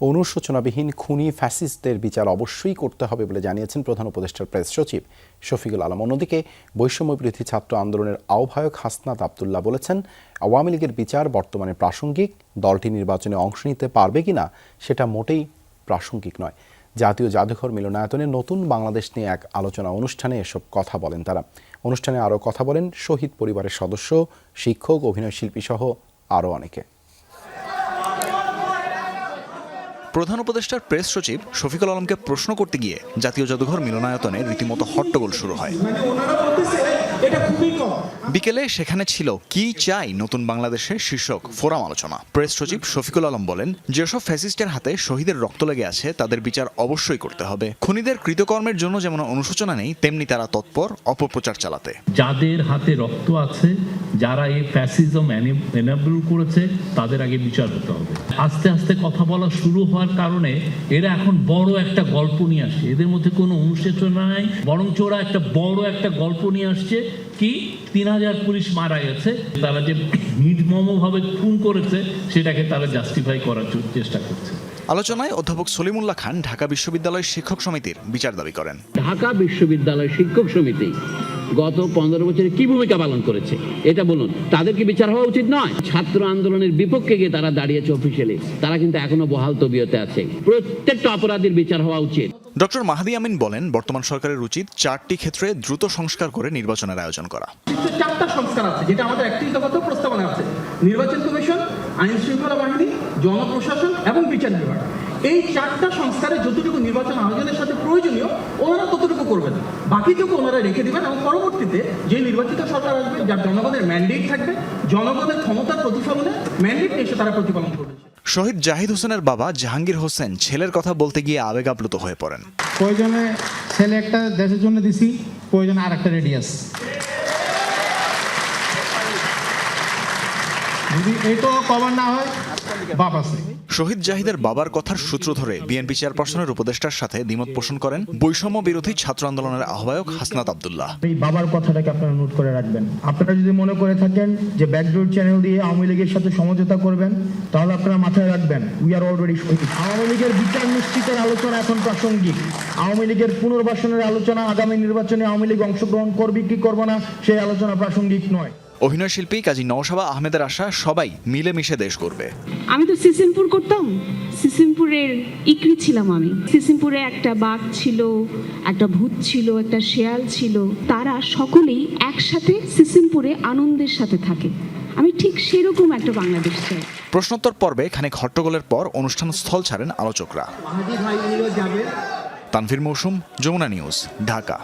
অনুশোচনাবিহীন খুনি ফ্যাসিস্টদের বিচার অবশ্যই করতে হবে বলে জানিয়েছেন প্রধান উপদেষ্টার প্রেস সচিব। শফিকুল আলম অন্যদিকে বৈষম্য বিরোধী ছাত্র আন্দোলনের আহ্বায়ক হাসনাত আবদুল্লাহ বলেছেন, আওয়ামী লীগের বিচার বর্তমানে প্রাসঙ্গিক, দলটি নির্বাচনে অংশ নিতে পারবে কিনা সেটা মোটেই প্রাসঙ্গিক নয়। জাতীয় জাদুঘর মিলনায়তনে নতুন বাংলাদেশ নিয়ে এক আলোচনা অনুষ্ঠানে এসব কথা বলেন তারা। অনুষ্ঠানে আরও কথা বলেন শহীদ পরিবারের সদস্য, শিক্ষক অভিনয়শিল্পী সহ আরও অনেকে। প্রধান উপদেষ্টার প্রেস সচিব শফিকুল আলমকে প্রশ্ন করতে গিয়ে জাতীয় জাদুঘর মিলনায়তনে রীতিমতো হট্টগোল শুরু হয়। বিকেলে সেখানে ছিল কি চাই নতুন বাংলাদেশের শীর্ষক ফোরাম আলোচনা। প্রেস সচিব শফিকুল আলম বলেন যেসব ফ্যাসিস্টের হাতে শহীদের রক্ত লেগে আছে তাদের বিচার অবশ্যই করতে হবে। খুনিদের কৃতকর্মের জন্য যেমন অনুশোচনা নেই তেমনি তারা তৎপর অপপ্রচার চালাতে। যাদের হাতে রক্ত আছে যারা এই ফ্যাসিজম এনাবল করেছে তাদের আগে বিচার হতে হবে। আস্তে আস্তে কথা বলা শুরু হওয়ার কারণে এরা এখন বড় একটা গল্প নিয়ে আসছে। এদের মধ্যে কোনো অনুশোচনা নাই বরঞ্চ ওরা একটা বড় একটা গল্প নিয়ে আসছে কি তিন হাজার পুলিশ মারা গেছে তারা যে নির্মমভাবে খুন করেছে সেটাকে তারা জাস্টিফাই করার চেষ্টা করছে। আলোচনায় অধ্যাপক সলিমুল্লাহ খান ঢাকা বিশ্ববিদ্যালয় শিক্ষক সমিতির বিচার দাবি করেন। ঢাকা বিশ্ববিদ্যালয় শিক্ষক সমিতি গত পনেরো বছরে কি ভূমিকা পালন করেছে? এটা বলুন। তাদের কি বিচার হওয়া উচিত নয়? ছাত্র আন্দোলনের বিপক্ষে গিয়ে তারা দাঁড়িয়েছে অফিসিয়ালি তারা কিন্তু এখনও বহাল তবিয়তে আছে। প্রত্যেকটা অপরাধীর বিচার হওয়া উচিত। ডক্টর মাহাদি আমিন বলেন বর্তমান সরকারের উচিত চারটি ক্ষেত্রে দ্রুত সংস্কার করে নির্বাচনের আয়োজন করা। চারটা সংস্কার আছে যেটা আমাদের একত্রিতগত প্রস্তাবনা আছে। নির্বাচন কমিশন আইন শৃঙ্খলা বাহিনী জনপ্রশাসন এবং বিচার বিভাগ এই চারটা সংস্কারে যতটুকু নির্বাচন আয়োজনের সাথে প্রয়োজনীয় ওনারা ততটুকু করবেন। বাকিটুকু ওনারা রেখে দিবেন এবং পরবর্তীতে যে নির্বাচিত সরকার আসবে যার জনগণের ম্যান্ডেট থাকবে জনগণের ক্ষমতার প্রতিফলনে ম্যান্ডেট এসে তারা প্রতিপালন করবে। শহীদ জাহিদ হোসেনের বাবা জাহাঙ্গীর হোসেন ছেলের কথা বলতে গিয়ে আবেগ আপ্লুত হয়ে পড়েন। প্রয়োজনে ছেলে একটা দেশের জন্য দিছি প্রয়োজনে আর একটা রেডিয়াস যদি এটাও কভার না হয় বাপ আছে। শহীদ জাহিদের বাবার কথার সূত্র ধরে বিএনপি চেয়ারপারসনের উপদেষ্টার সাথে দ্বিমত পোষণ করেন বৈষম্য বিরোধী ছাত্র আন্দোলনের আহ্বায়ক হাসনাত আবদুল্লাহ। এই বাবার কথাটাকে আপনারা নোট করে রাখবেন। আপনারা যদি মনে করে থাকেন যে ব্যাকডোর চ্যানেল দিয়ে আওয়ামী লীগের সাথে সমঝোতা করবেন তাহলে আপনারা মাথায় রাখবেন উই আর অলরেডি শহীদ। আওয়ামী লীগের বিচার নিশ্চিতের আলোচনা এখন প্রাসঙ্গিক। আওয়ামী লীগের পুনর্বাসনের আলোচনা আগামী নির্বাচনে আওয়ামী লীগ অংশগ্রহণ করবে কি করবে না সেই আলোচনা প্রাসঙ্গিক নয়। অভিনয় শিল্পী কাজী নওশাবা আহমেদের আশা সবাই মিলেমিশে দেশ করবে আমি তো সিসিমপুর করতাম। সিসিমপুরের ইকরি ছিলাম আমি। সিসিমপুরে একটা বাঘ ছিল একটা ভূত ছিল একটা শেয়াল ছিল। তারা সকলেই একসাথে সিসিমপুরে আনন্দের সাথে থাকে। আমি ঠিক সেরকম একটা বাংলাদেশ চাই। প্রশ্নোত্তর পর্বে খানিক হট্টগোলের পর অনুষ্ঠান স্থল ছাড়েন আলোচকরা। তানভীর মৌসুম যমুনা নিউজ ঢাকা।